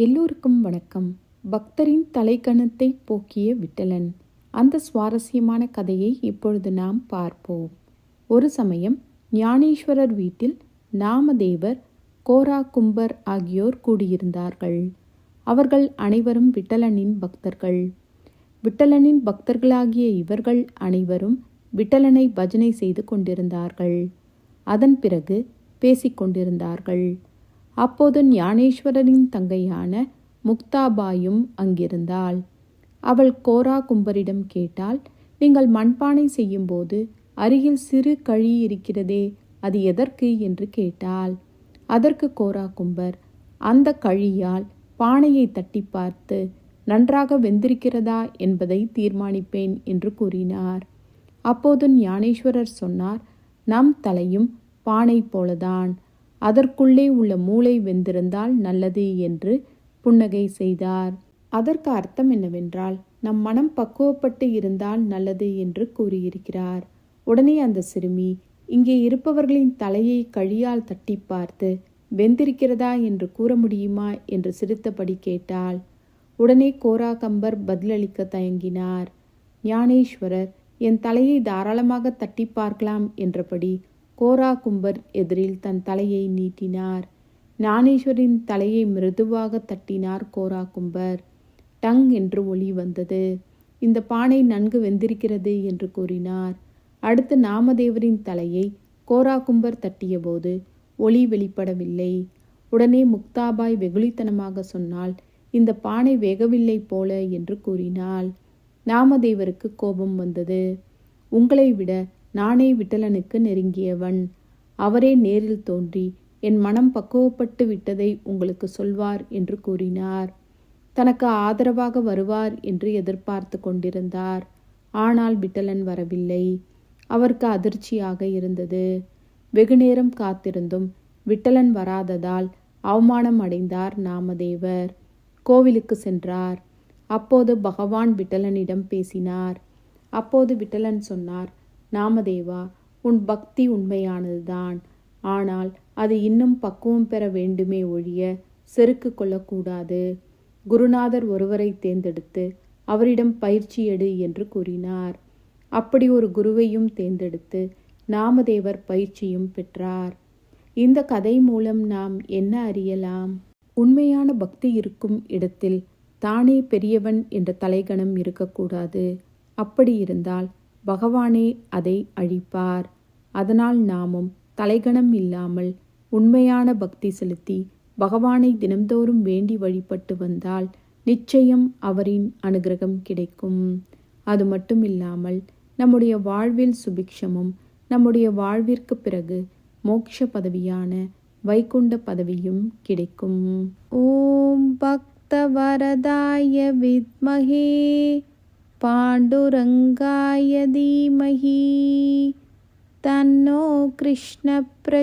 எல்லோருக்கும் வணக்கம். பக்தரின் தலைக்கணத்தை போக்கிய விட்டலன். அந்த சுவாரஸ்யமான கதையை இப்பொழுது நாம் பார்ப்போம். ஒரு சமயம் ஞானேஸ்வரர் வீட்டில் நாமதேவர் கோரா கும்பர் ஆகியோர் கூடியிருந்தார்கள். அவர்கள் அனைவரும் விட்டலனின் பக்தர்கள். விட்டலனின் பக்தர்களாகிய இவர்கள் அனைவரும் விட்டலனை பஜனை செய்து கொண்டிருந்தார்கள். அதன் பிறகு பேசிக்கொண்டிருந்தார்கள். அப்போது ஞானேஸ்வரரின் தங்கையான முக்தாபாயும் அங்கிருந்தாள். அவள் கோரா கும்பரிடம் கேட்டால் நீங்கள் மண்பானை செய்யும்போது அருகில் சிறு கழி இருக்கிறதே அது எதற்கு? என்று கேட்டாள். அதற்கு கோரா கும்பர் அந்த கழியால் பானையை தட்டி பார்த்து நன்றாக வெந்திருக்கிறதா என்பதை தீர்மானிப்பேன் என்று கூறினார். அப்போது ஞானேஸ்வரர் சொன்னார் நம் தலையும் பானை போலதான். அதற்குள்ளே உள்ள மூளை வெந்திருந்தால் நல்லது என்று புன்னகை செய்தார். அதற்கு அர்த்தம் என்னவென்றால் நம் மனம் பக்குவப்பட்டு இருந்தால் நல்லது என்று கூறியிருக்கிறார். உடனே அந்த சிறுமி இங்கே இருப்பவர்களின் தலையை கழியால் தட்டி பார்த்து வெந்திருக்கிறதா என்று கூற முடியுமா? என்று சிரித்தபடி கேட்டாள். உடனே கோரா கம்பர் பதிலளிக்க தயங்கினார். ஞானேஸ்வரர் என் தலையை தாராளமாக தட்டி பார்க்கலாம் என்றபடி கோரா கும்பர் எதிரில் தன் தலையை நீட்டினார். ஞானேஸ்வரின் தலையை மிருதுவாக தட்டினார் கோரா கும்பர். டங் என்று ஒளி வந்தது. இந்த பானை நன்கு வெந்திருக்கிறது என்று கூறினார். அடுத்து நாமதேவரின் தலையை கோரா கும்பர் தட்டியபோது ஒளி வெளிப்படவில்லை. உடனே முக்தாபாய் வெகுளித்தனமாக சொன்னால் இந்த பானை வேகவில்லை போல என்று கூறினாள். நாமதேவருக்கு கோபம் வந்தது. உங்களை விட நானே விட்டலனுக்கு நெருங்கியவன். அவரே நேரில் தோன்றி என் மனம் பக்குவப்பட்டு விட்டதை உங்களுக்கு சொல்வார் என்று கூறினார். தனக்கு ஆதரவாக வருவார் என்று எதிர்பார்த்து கொண்டிருந்தார். ஆனால் விட்டலன் வரவில்லை. அவருக்கு அதிர்ச்சியாக இருந்தது. வெகுநேரம் காத்திருந்தும் விட்டலன் வராததால் அவமானம் அடைந்தார் நாமதேவர். கோவிலுக்கு சென்றார். அப்போது பகவான் விட்டலனிடம் பேசினார். அப்போது விட்டலன் சொன்னார் நாமதேவா உன் பக்தி உண்மையானதுதான். ஆனால் அது இன்னும் பக்குவம் பெற வேண்டுமே ஒழிய செருக்கு கொள்ளக்கூடாது. குருநாதர் ஒருவரை தேர்ந்தெடுத்து அவரிடம் பயிற்சி எடு என்று கூறினார். அப்படி ஒரு குருவையும் தேர்ந்தெடுத்து நாமதேவர் பயிற்சியும் பெற்றார். இந்த கதை மூலம் நாம் என்ன அறியலாம்? உண்மையான பக்தி இருக்கும் இடத்தில் தானே பெரியவன் என்ற தலைகணம் இருக்கக்கூடாது. அப்படி இருந்தால் பகவானே அதை அழிப்பார். அதனால் நாமும் தலைகணம் இல்லாமல் உண்மையான பக்தி செலுத்தி பகவானை தினம்தோறும் வேண்டி வழிபட்டு வந்தால் நிச்சயம் அவரின் அனுகிரகம் கிடைக்கும். அது மட்டும் இல்லாமல் நம்முடைய வாழ்வில் சுபிக்ஷமும் நம்முடைய வாழ்விற்கு பிறகு மோட்ச பதவியான வைகுண்ட பதவியும் கிடைக்கும். ஓம் பக்தவரதாய வித்மகே. पाण्डुरङ्गाय धीमहि। तन्नो कृष्णप्रचोदयात्